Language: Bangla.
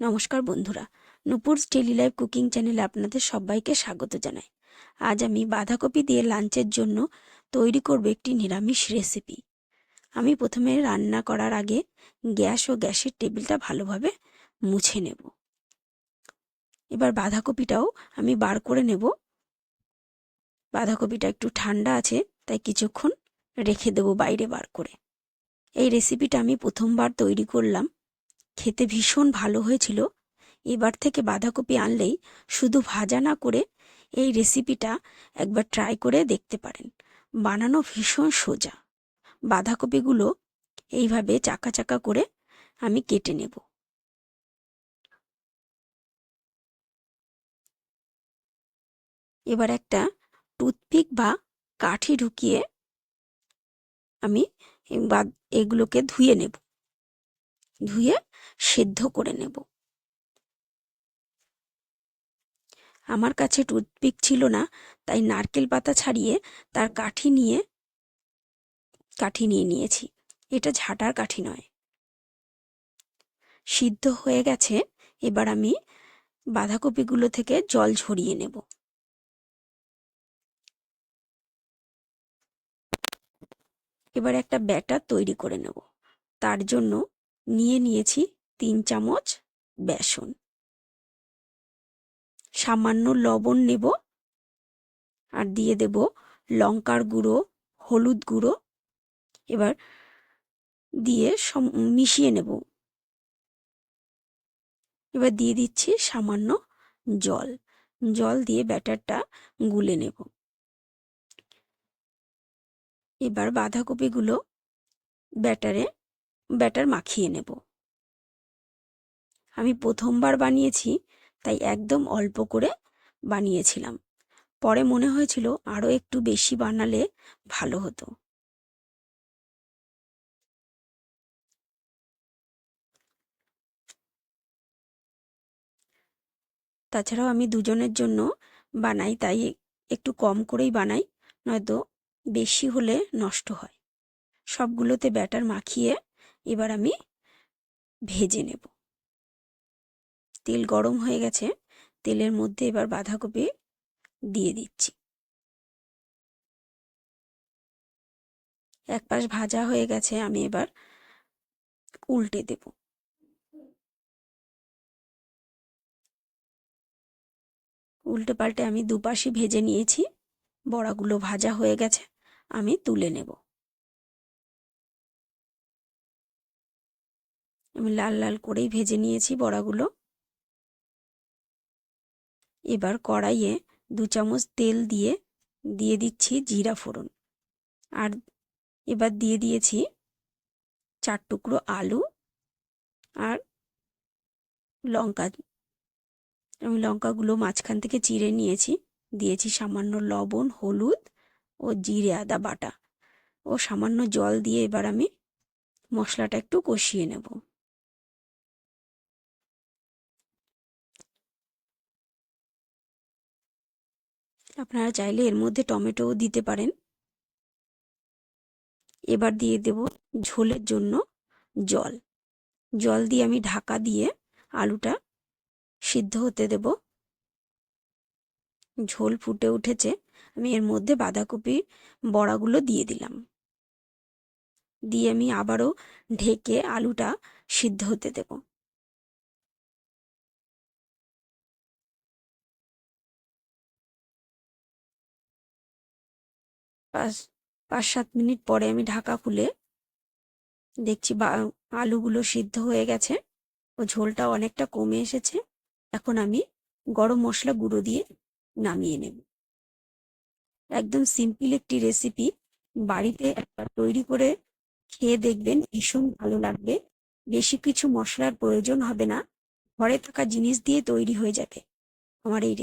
নমস্কার বন্ধুরা নুপুর ডেলি লাইফ কুকিং চ্যানেলে আপনাদের সবাইকে স্বাগত জানাই। আজ আমি বাঁধাকপি দিয়ে লাঞ্চের জন্য তৈরি করব একটি নিরামিষ রেসিপি আমি প্রথমে রান্না করার আগে গ্যাস ও গ্যাসের টেবিলটা ভালোভাবে মুছে নেব। এবার বাঁধাকপিটাও আমি বার করে নেব। বাঁধাকপিটা একটু ঠান্ডা আছে, তাই কিছুক্ষণ রেখে দেবো বাইরে বার করে। এই রেসিপিটা আমি প্রথমবার তৈরি করলাম। খেতে ভীষণ ভালো হয়েছিল। এবার থেকে বাঁধাকপি আনলেই শুধু ভাজা না করে এই রেসিপিটা একবার ট্রাই করে দেখতে পারেন। বানানো ভীষণ সোজা। বাঁধাকপিগুলো এইভাবে চাকা চাকা করে আমি কেটে নেব। এবার একটা টুথপিক বা কাঠি ঢুকিয়ে আমি এগুলোকে ধুয়ে নেব। ধুয়ে সেদ্ধ করে নেব। আমার কাছে টুথপিক ছিল না, তাই নারকেল পাতা ছাড়িয়ে তার কাঠি নিয়ে কাঠি নিয়ে নিয়েছি। এটা ঝাঁটার কাঠি নয়। সিদ্ধ হয়ে গেছে, এবার আমি বাঁধাকপিগুলো থেকে জল ঝরিয়ে নেব। এবার একটা ব্যাটার তৈরি করে নেব। তার জন্য নিয়ে নিয়েছি তিন চামচ বেসন। সামান্য লবণ নেব আর দিয়ে দেব লঙ্কার গুঁড়ো, হলুদ গুঁড়ো। এবার দিয়ে মিশিয়ে নেব। এবার দিয়ে দিচ্ছি সামান্য জল। জল দিয়ে ব্যাটারটা গুলে নেব। এবার বাঁধাকপিগুলো ব্যাটারে, ব্যাটার মাখিয়ে নেব। আমি প্রথমবার বানিয়েছি, তাই একদম অল্প করে বানিয়েছিলাম। পরে মনে হয়েছিল আরও একটু বেশি বানালে ভালো হতো। তাছাড়াও আমি দুজনের জন্য বানাই, তাই একটু কম করেই বানাই, নয়তো বেশি হলে নষ্ট হয়। সবগুলোতে ব্যাটার মাখিয়ে এবার আমি ভেজে নেব। তেল গরম হয়ে গেছে, তেলের মধ্যে এবার বাঁধাকপি দিয়ে দিচ্ছি। এক পাশ ভাজা হয়ে গেছে, আমি এবার উল্টে দেব। উল্টে পাল্টে আমি দুপাশই ভেজে নিয়েছি, বড়াগুলো ভাজা হয়ে গেছে, আমি তুলে নেব। আমি লাল লাল করেই ভেজে নিয়েছি বড়াগুলো। এবার কড়াইয়ে দু চামচ তেল দিয়ে দিয়ে দিচ্ছি জিরা ফোড়ন। আর এবার দিয়ে দিয়েছি চার টুকরো আলু আর লঙ্কা। আমি লঙ্কাগুলো মাঝখান থেকে চিড়ে নিয়েছি, দিয়েছি সামান্য লবণ, হলুদ ও জিরে আদা বাটা। ও সামান্য জল দিয়ে এবার আমি মশলাটা একটু কষিয়ে নেব। আপনারা চাইলে এর মধ্যে টমেটোও দিতে পারেন। এবার দিয়ে দেব ঝোলের জন্য জল। জল দিয়ে আমি ঢাকা দিয়ে আলুটা সিদ্ধ হতে দেব। ঝোল ফুটে উঠেছে। আমি এর মধ্যে বাঁধাকপির বড়াগুলো দিয়ে দিলাম। দিয়ে আমি আবারও ঢেকে আলুটা সিদ্ধ হতে দেবো। পাঁচ পাঁচ সাত মিনিট পরে আমি ঢাকা খুলে দেখছি বা, আলুগুলো সিদ্ধ হয়ে গেছে। ও ঝোলটা অনেকটা কমে এসেছে। এখন আমি গরম মশলা গুঁড়ো দিয়ে নামিয়ে নেব। একদম সিম্পল একটি রেসিপি। বাড়িতে একবার তৈরি করে খেয়ে দেখবেন ভীষণ ভালো লাগবে। বেশি কিছু মশলার প্রয়োজন হবে না। ঘরে থাকা জিনিস দিয়ে তৈরি হয়ে যাবে। আমার এই